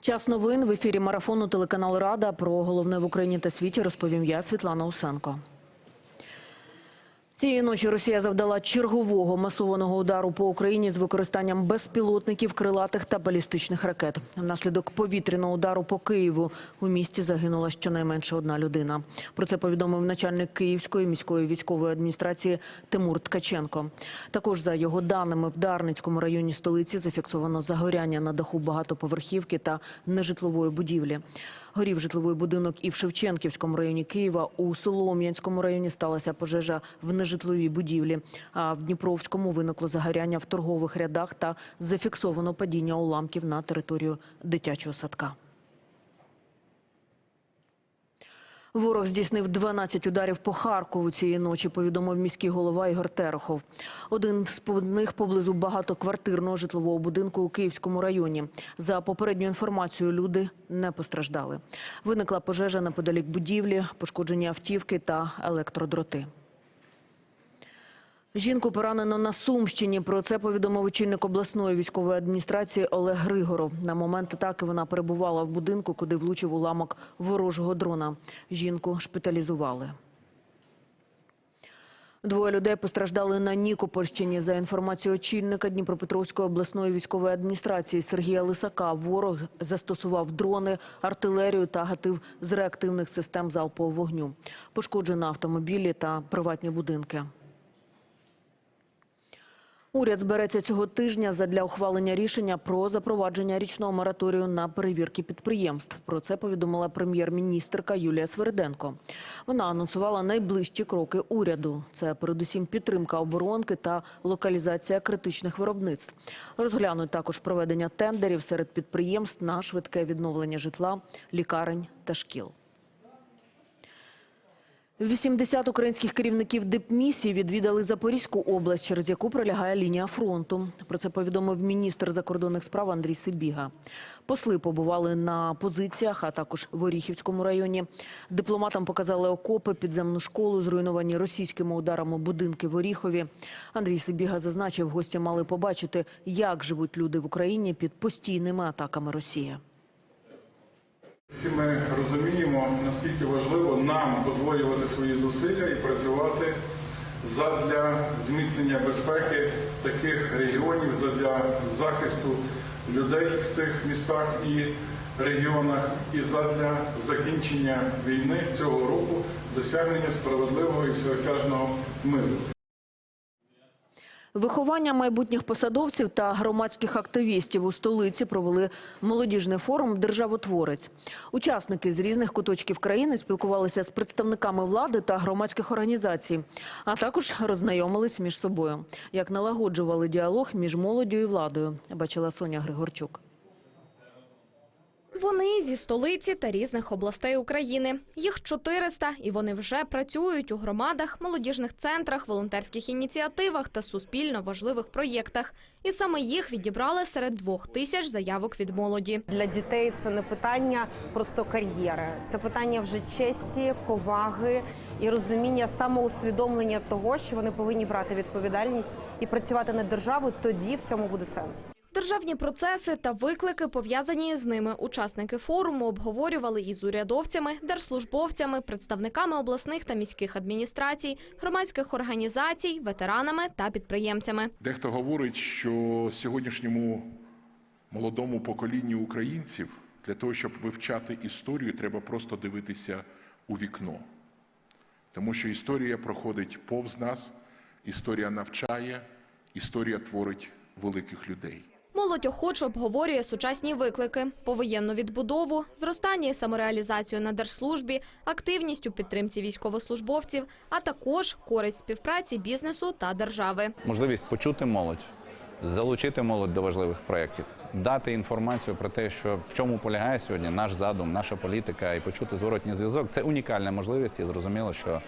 Час новин в ефірі марафону телеканал Рада про головне в Україні та світі розповім я, Світлана Усенко. Цієї ночі Росія завдала чергового масованого удару по Україні з використанням безпілотників, крилатих та балістичних ракет. Внаслідок повітряного удару по Києву у місті загинула щонайменше одна людина. Про це повідомив начальник Київської міської військової адміністрації Тимур Ткаченко. Також за його даними в Дарницькому районі столиці зафіксовано загоряння на даху багатоповерхівки та нежитлової будівлі. Горів житловий будинок і в Шевченківському районі Києва. У Солом'янському районі сталася пожежа в нежитловій будівлі. А в Дніпровському виникло загоряння в торгових рядах та зафіксовано падіння уламків на територію дитячого садка. Ворог здійснив 12 ударів по Харкову цієї ночі, повідомив міський голова Ігор Терехов. Один з них поблизу багатоквартирного житлового будинку у Київському районі. За попередньою інформацією, люди не постраждали. Виникла пожежа неподалік будівлі, пошкоджені автівки та електродроти. Жінку поранено на Сумщині. Про це повідомив очільник обласної військової адміністрації Олег Григоров. На момент атаки вона перебувала в будинку, куди влучив уламок ворожого дрона. Жінку шпиталізували. Двоє людей постраждали на Нікопольщині. За інформацією очільника Дніпропетровської обласної військової адміністрації Сергія Лисака, ворог застосував дрони, артилерію та гатив з реактивних систем залпового вогню. Пошкоджено автомобілі та приватні будинки. Уряд збереться цього тижня задля ухвалення рішення про запровадження річного мораторію на перевірки підприємств. Про це повідомила прем'єр-міністрка Юлія Свериденко. Вона анонсувала найближчі кроки уряду. Це передусім підтримка оборонки та локалізація критичних виробництв. Розглянуть також проведення тендерів серед підприємств на швидке відновлення житла, лікарень та шкіл. 80 українських керівників дипмісій відвідали Запорізьку область, через яку пролягає лінія фронту. Про це повідомив міністр закордонних справ Андрій Сибіга. Посли побували на позиціях, а також в Оріхівському районі. Дипломатам показали окопи, підземну школу, зруйновані російськими ударами будинки в Оріхові. Андрій Сибіга зазначив, гості мали побачити, як живуть люди в Україні під постійними атаками Росії. Всі ми розуміємо, наскільки важливо нам подвоювати свої зусилля і працювати задля зміцнення безпеки таких регіонів, задля захисту людей в цих містах і регіонах, і задля закінчення війни цього року, досягнення справедливого і всеосяжного миру. Виховання майбутніх посадовців та громадських активістів у столиці провели молодіжний форум Державотворець. Учасники з різних куточків країни спілкувалися з представниками влади та громадських організацій, а також роззнайомились між собою. Як налагоджували діалог між молоддю і владою, бачила Соня Григорчук. Вони зі столиці та різних областей України. Їх 400, і вони вже працюють у громадах, молодіжних центрах, волонтерських ініціативах та суспільно важливих проєктах. І саме їх відібрали серед двох тисяч заявок від молоді. Для дітей це не питання просто кар'єри, це питання вже честі, поваги і розуміння самоусвідомлення того, що вони повинні брати відповідальність і працювати на державу. Тоді в цьому буде сенс. Державні процеси та виклики, пов'язані з ними, учасники форуму обговорювали із урядовцями, держслужбовцями, представниками обласних та міських адміністрацій, громадських організацій, ветеранами та підприємцями. Дехто говорить, що сьогоднішньому молодому поколінню українців для того, щоб вивчати історію, треба просто дивитися у вікно. Тому що історія проходить повз нас, історія навчає, історія творить великих людей. Молодь охоче обговорює сучасні виклики, повоєнну відбудову, зростання і самореалізацію на держслужбі, активність у підтримці військовослужбовців, а також користь співпраці бізнесу та держави. можливість почути молодь, залучити молодь до важливих проєктів, дати інформацію про те, що в чому полягає сьогодні наш задум, наша політика, і почути зворотній зв'язок. Це унікальна можливість, і зрозуміло, що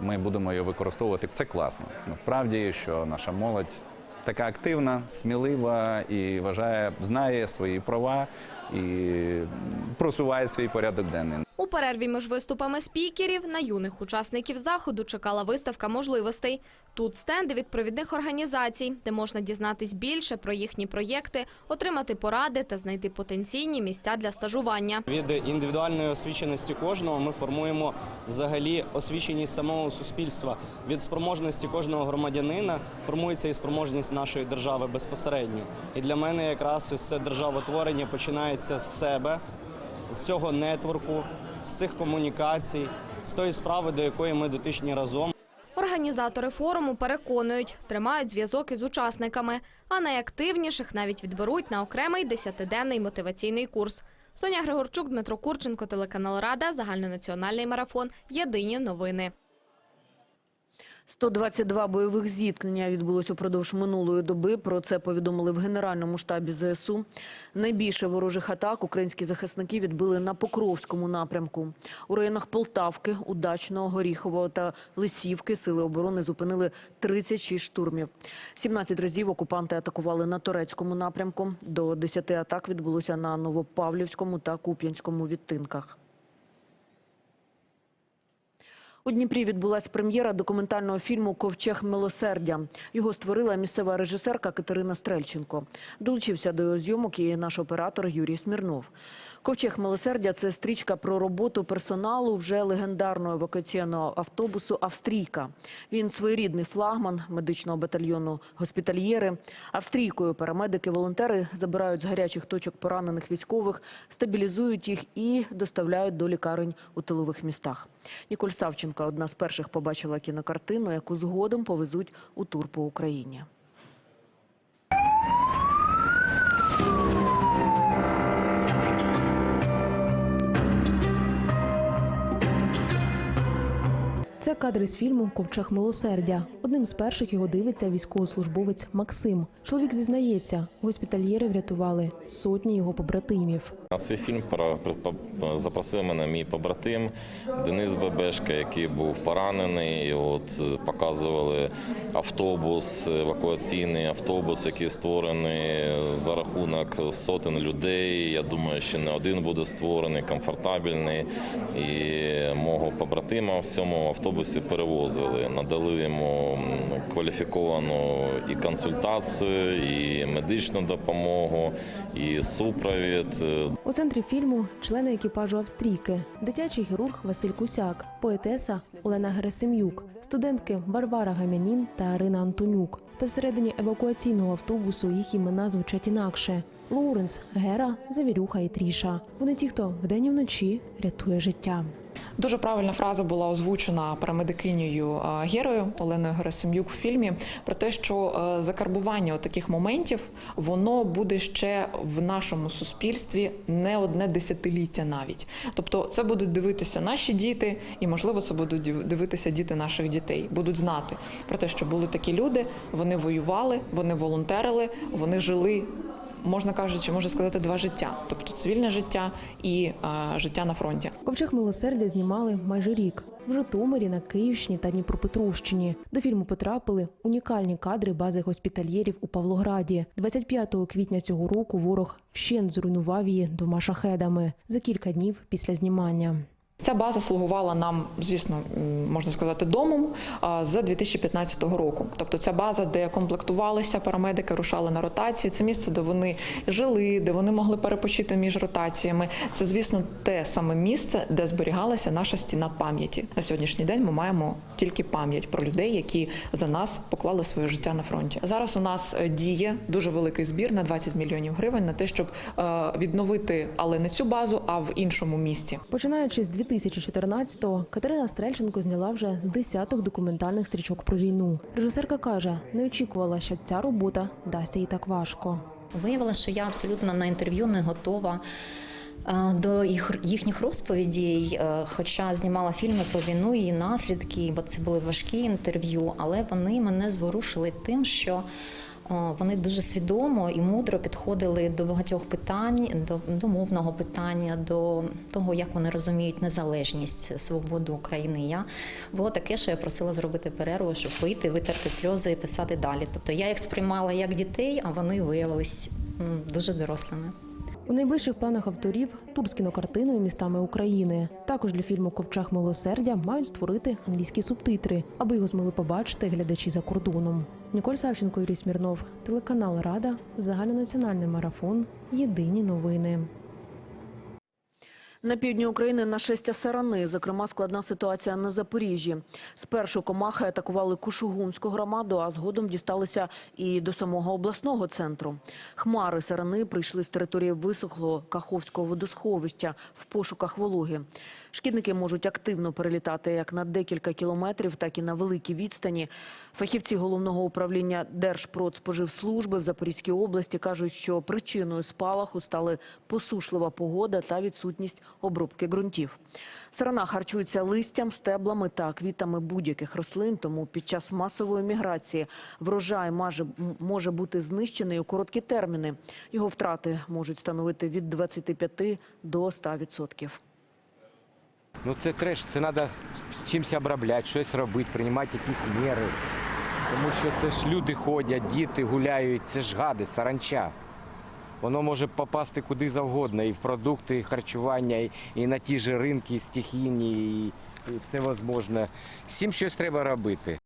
ми будемо її використовувати. Це класно. Насправді, що наша молодь така активна, смілива і вважає, знає свої права, і просуває свій порядок денний. У перерві між виступами спікерів на юних учасників заходу чекала виставка можливостей. Тут стенди від провідних організацій, де можна дізнатись більше про їхні проєкти, отримати поради та знайти потенційні місця для стажування. Від індивідуальної освіченості кожного ми формуємо взагалі освіченість самого суспільства. Від спроможності кожного громадянина формується і спроможність нашої держави безпосередньо. І для мене якраз ось це державотворення починається з себе, з цього нетворку, з цих комунікацій, з тої справи, до якої ми дотичні разом. Організатори форуму переконують, тримають зв'язок із учасниками, а найактивніших навіть відберуть на окремий десятиденний мотиваційний курс. Соня Григорчук, Дмитро Курченко, телеканал Рада, загальнонаціональний марафон. Єдині новини. 122 бойових зіткнення відбулось упродовж минулої доби. Про це повідомили в Генеральному штабі ЗСУ. Найбільше ворожих атак українські захисники відбили на Покровському напрямку. У районах Полтавки, Удачного, Горіхового та Лисівки сили оборони зупинили 36 штурмів. 17 разів окупанти атакували на Торецькому напрямку. До 10 атак відбулося на Новопавлівському та Куп'янському відтинках. У Дніпрі відбулася прем'єра документального фільму Ковчег милосердя. Його створила місцева режисерка Катерина Стрельченко. Долучився до його зйомок і наш оператор Юрій Смірнов. Ковчег милосердя це стрічка про роботу персоналу вже легендарного евакуаційного автобусу Австрійка. Він своєрідний флагман медичного батальйону госпітальєри. Австрійкою парамедики-волонтери забирають з гарячих точок поранених військових, стабілізують їх і доставляють до лікарень у тилових містах. Ніколь Савченка одна з перших побачила кінокартину, яку згодом повезуть у тур по Україні. Кадри з фільму Ковчег милосердя. Одним з перших його дивиться військовослужбовець Максим. Чоловік зізнається, госпітальєри врятували сотні його побратимів. На цей фільм запросив мене мій побратим Денис Бебешка, який був поранений. От е, показували автобус, евакуаційний автобус, який створений за рахунок сотень людей. Я думаю, що не один буде створений, комфортабельний. І побратима в цьому автобусі перевозили, надали йому кваліфіковану і консультацію, і медичну допомогу, і супровід. У центрі фільму члени екіпажу Австрійки, дитячий хірург Василь Кусяк, поетеса Олена Герасим'юк, студентки Варвара Гамянін та Арина Антонюк. Та всередині евакуаційного автобусу їх імена звучать інакше: Лоуренс, Гера, Завірюха і Тріша. Вони ті, хто вдень і вночі рятує життя. Дуже правильна фраза була озвучена парамедикинею Герою Оленою Герасим'юк в фільмі про те, що е, закарбування таких моментів воно буде ще в нашому суспільстві не одне десятиліття навіть. Тобто, це будуть дивитися наші діти, і можливо, це будуть дивитися діти наших дітей. Будуть знати про те, що були такі люди, вони воювали, вони волонтерили, вони жили. Можна кажучи, можна сказати, два життя, тобто цивільне життя і е, життя на фронті. Ковчег милосердя знімали майже рік в Житомирі, на Київщині та Дніпропетровщині. До фільму потрапили унікальні кадри бази госпітальєрів у Павлограді. 25 квітня цього року ворог вщент зруйнував її двома шахедами за кілька днів після знімання. Ця база слугувала нам, звісно, можна сказати, домом з 2015 року. Тобто, ця база, де комплектувалися парамедики, рушали на ротації. Це місце, де вони жили, де вони могли перепочити між ротаціями. Це, звісно, те саме місце, де зберігалася наша стіна пам'яті. На сьогоднішній день ми маємо тільки пам'ять про людей, які за нас поклали своє життя на фронті. Зараз у нас е, діє дуже великий збір на 20 мільйонів гривень на те, щоб е, відновити, але не цю базу, а в іншому місті. Починаючи з 2014-го, Катерина Стрельченко зняла вже з десяток документальних стрічок про війну. Режисерка каже, не очікувала, що ця робота дасться їй так важко. Виявилося, що я абсолютно на інтерв'ю не готова е, до їх, їхніх розповідей, е, хоча знімала фільми про війну і наслідки, бо це були важкі інтерв'ю, але вони мене зворушили тим, що вони дуже свідомо і мудро підходили до багатьох питань, до, до мовного питання, до того, як вони розуміють незалежність, свободу України. Я було таке, що я просила зробити перерву, щоб вийти, витерти сльози і писати далі. Тобто я їх сприймала як дітей, а вони виявились дуже дорослими. У найближчих планах авторів тур з кінокартиною містами України. Також для фільму Ковчег милосердя мають створити англійські субтитри, аби його змогли побачити глядачі за кордоном. Ніколь Савченко, Юрій Смірнов, телеканал Рада, загальнонаціональний марафон. Єдині новини. На півдні України нашестя сарани, зокрема складна ситуація на Запоріжжі. Спершу комахи атакували Кушугумську громаду, а згодом дісталися і до самого обласного центру. Хмари сарани прийшли з території висохлого Каховського водосховища в пошуках вологи. Шкідники можуть активно перелітати як на декілька кілометрів, так і на великій відстані. Фахівці головного управління Держпродспоживслужби в Запорізькій області кажуть, що причиною спалаху стали посушлива погода та відсутність обробки ґрунтів. Сарана харчується листям, стеблами та квітами будь-яких рослин, тому під час масової міграції врожай може, бути знищений у короткі терміни. Його втрати можуть становити від 25 до 100%. Ну це треш, це треба чимось обробляти, щось робити, приймати якісь міри. Тому що це ж люди ходять, діти гуляють, це ж гади, саранча. Воно може попасти куди завгодно, і в продукти і харчування, і, на ті ж ринки стихійні, і все можливе. З цим щось треба робити.